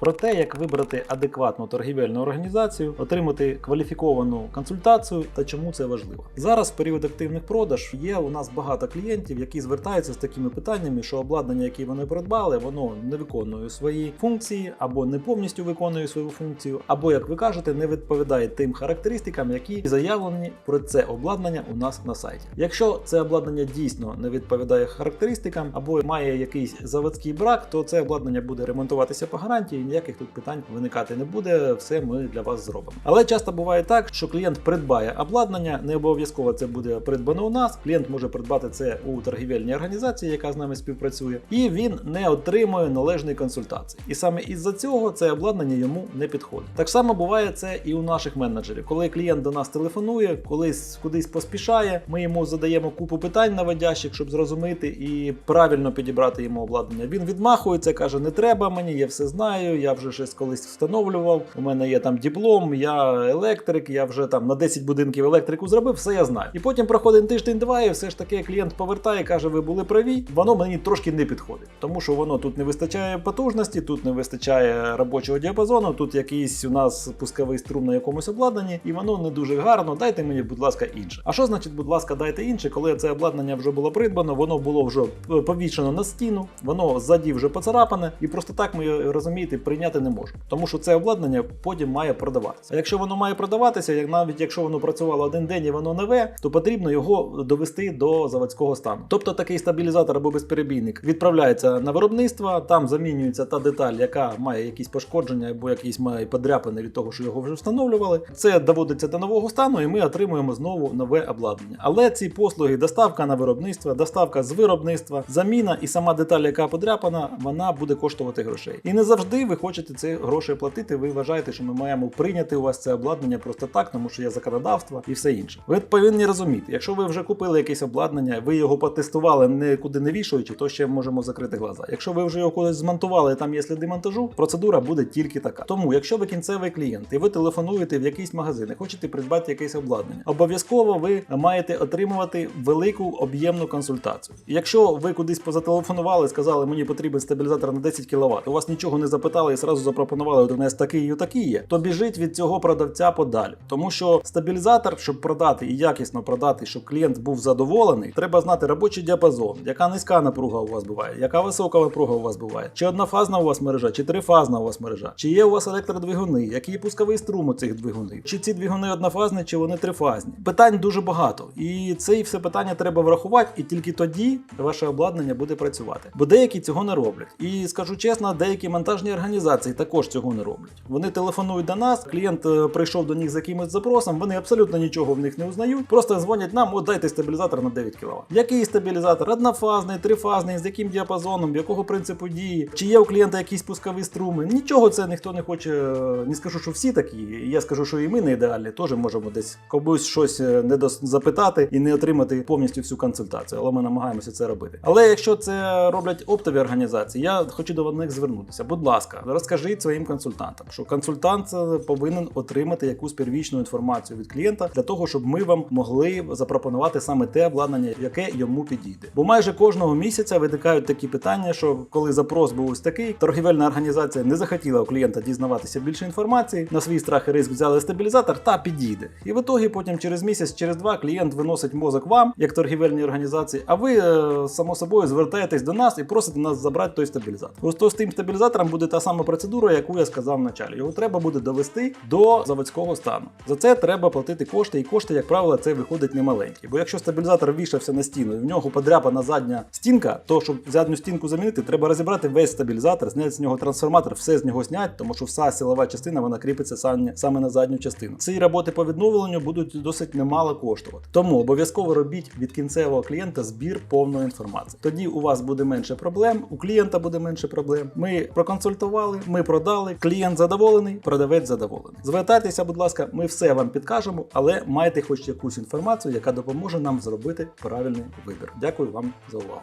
Про те, як вибрати адекватну торгівельну організацію, отримати кваліфіковану консультацію та чому це важливо. Зараз в період активних продаж є у нас багато клієнтів, які звертаються з такими питаннями, що обладнання, яке вони придбали, воно не виконує свої функції або не повністю виконує свою функцію, або, як ви кажете, не відповідає тим характеристикам, які заявлені про це обладнання у нас на сайті. Якщо це обладнання дійсно не відповідає характеристикам або має якийсь заводський брак, то це обладнання буде ремонтуватися по гарантії. Ніяких тут питань виникати не буде. Все ми для вас зробимо. Але часто буває так, що клієнт придбає обладнання, не обов'язково це буде придбано у нас. Клієнт може придбати це у торгівельній організації, яка з нами співпрацює, і він не отримує належної консультації. І саме із-за цього це обладнання йому не підходить. Так само буває це і у наших менеджерів. Коли клієнт до нас телефонує, колись кудись поспішає, ми йому задаємо купу питань наводящих, щоб зрозуміти і правильно підібрати йому обладнання. Він відмахується, каже: не треба мені, я все знаю. Я вже щось колись встановлював. У мене є там диплом, я електрик, я вже там на 10 будинків електрику зробив, все я знаю. І потім проходить тиждень-два, і все ж таки клієнт повертає, каже: ви були праві. Воно мені трошки не підходить, тому що воно тут не вистачає потужності, тут не вистачає робочого діапазону, тут якийсь у нас пусковий струм на якомусь обладнанні, і воно не дуже гарно. Дайте мені, будь ласка, інше. А що значить, будь ласка, дайте інше, коли це обладнання вже було придбано, воно було вже повішено на стіну, воно ззаді вже поцарапане, і просто так ми розумієте, прийняти не можемо. Тому що це обладнання потім має продаватися. А якщо воно має продаватися, як навіть якщо воно працювало один день і воно нове, то потрібно його довести до заводського стану. Тобто такий стабілізатор або безперебійник відправляється на виробництво, там замінюється та деталь, яка має якісь пошкодження або якісь має подряпини від того, що його вже встановлювали. Це доводиться до нового стану, і ми отримуємо знову нове обладнання. Але ці послуги, доставка на виробництво, доставка з виробництва, заміна і сама деталь, яка подряпана, вона буде коштувати грошей. І не завжди ви хочете ці гроші платити. Ви вважаєте, що ми маємо прийняти у вас це обладнання просто так, тому що є законодавство і все інше. Ви повинні розуміти, якщо ви вже купили якесь обладнання, ви його потестували нікуди не вішаючи, то ще можемо закрити глаза. Якщо ви вже його кудись змонтували, і там є сліди монтажу, процедура буде тільки така. Тому, якщо ви кінцевий клієнт і ви телефонуєте в якийсь магазин і хочете придбати якесь обладнання, обов'язково ви маєте отримувати велику об'ємну консультацію. Якщо ви кудись позателефонували, сказали, мені потрібен стабілізатор на 10 кВт, у вас нічого не запитали і зразу запропонували, у нас такий і такий є, то біжить від цього продавця подалі. Тому що стабілізатор, щоб продати і якісно продати, щоб клієнт був задоволений, треба знати робочий діапазон, яка низька напруга у вас буває, яка висока напруга у вас буває, чи однофазна у вас мережа, чи трифазна у вас мережа, чи є у вас електродвигуни, який пусковий струм у цих двигунів, чи ці двигуни однофазні, чи вони трифазні. Питань дуже багато, і це і все питання треба врахувати, і тільки тоді ваше обладнання буде працювати. Бо деякі цього не роблять. І скажу чесно, деякі монтажні організації також цього не роблять. Вони телефонують до нас, клієнт е, прийшов до них з якимось запросом, вони абсолютно нічого в них не узнають, просто дзвонять нам, от дайте стабілізатор на 9 кВт. Який стабілізатор? Однофазний, трифазний, з яким діапазоном, якого принципу дії, чи є у клієнта якісь пускові струми? Нічого це ніхто не хоче. Не скажу, що всі такі. Я скажу, що і ми не ідеальні, теж можемо десь комусь щось е, не запитати і не отримати повністю всю консультацію, але ми намагаємося це робити. Але якщо це роблять оптові організації, я хочу до них звернутися. Будь ласка, розкажіть своїм консультантам, що консультант е, повинен отримати якусь первічну інформацію від клієнта для того, щоб ми вам могли запропонувати саме те обладнання, яке йому підійде. Бо майже кожного місяця виникають такі питання, що коли запрос був ось такий, торгівельна організація не захотіла у клієнта дізнаватися більше інформації, на свій страх і ризик взяли стабілізатор та підійде. І в ітогі потім через місяць, через два клієнт виносить мозок вам, як торгівельній організації, а ви е, само собою звертаєтесь до нас і просите нас забрати той стабілізатор. Ось то з тим стабілізатором буде та сама процедура, яку я сказав в началі. Його треба буде довести до заводського стану. За це треба платити кошти, і кошти, як правило, це виходить немаленькі. Бо якщо стабілізатор вішався на стіну і в нього подряпана задня стінка, то щоб задню стінку замінити, треба розібрати весь стабілізатор, зняти з нього трансформатор, все з нього зняти, тому що вся силова частина вона кріпиться саме, саме на задню частину. Ці роботи по відновленню будуть досить немало коштувати. Тому обов'язково робіть від кінцевого клієнта збір повної інформації. Тоді у вас буде менше проблем, у клієнта буде менше проблем. Ми проконсультували, ми продали, клієнт задоволений, продавець задоволений. Звертайтеся, будь ласка, ми все вам підкажемо, але майте хоч якусь інформацію, яка допоможе нам зробити правильний вибір. Дякую вам за увагу.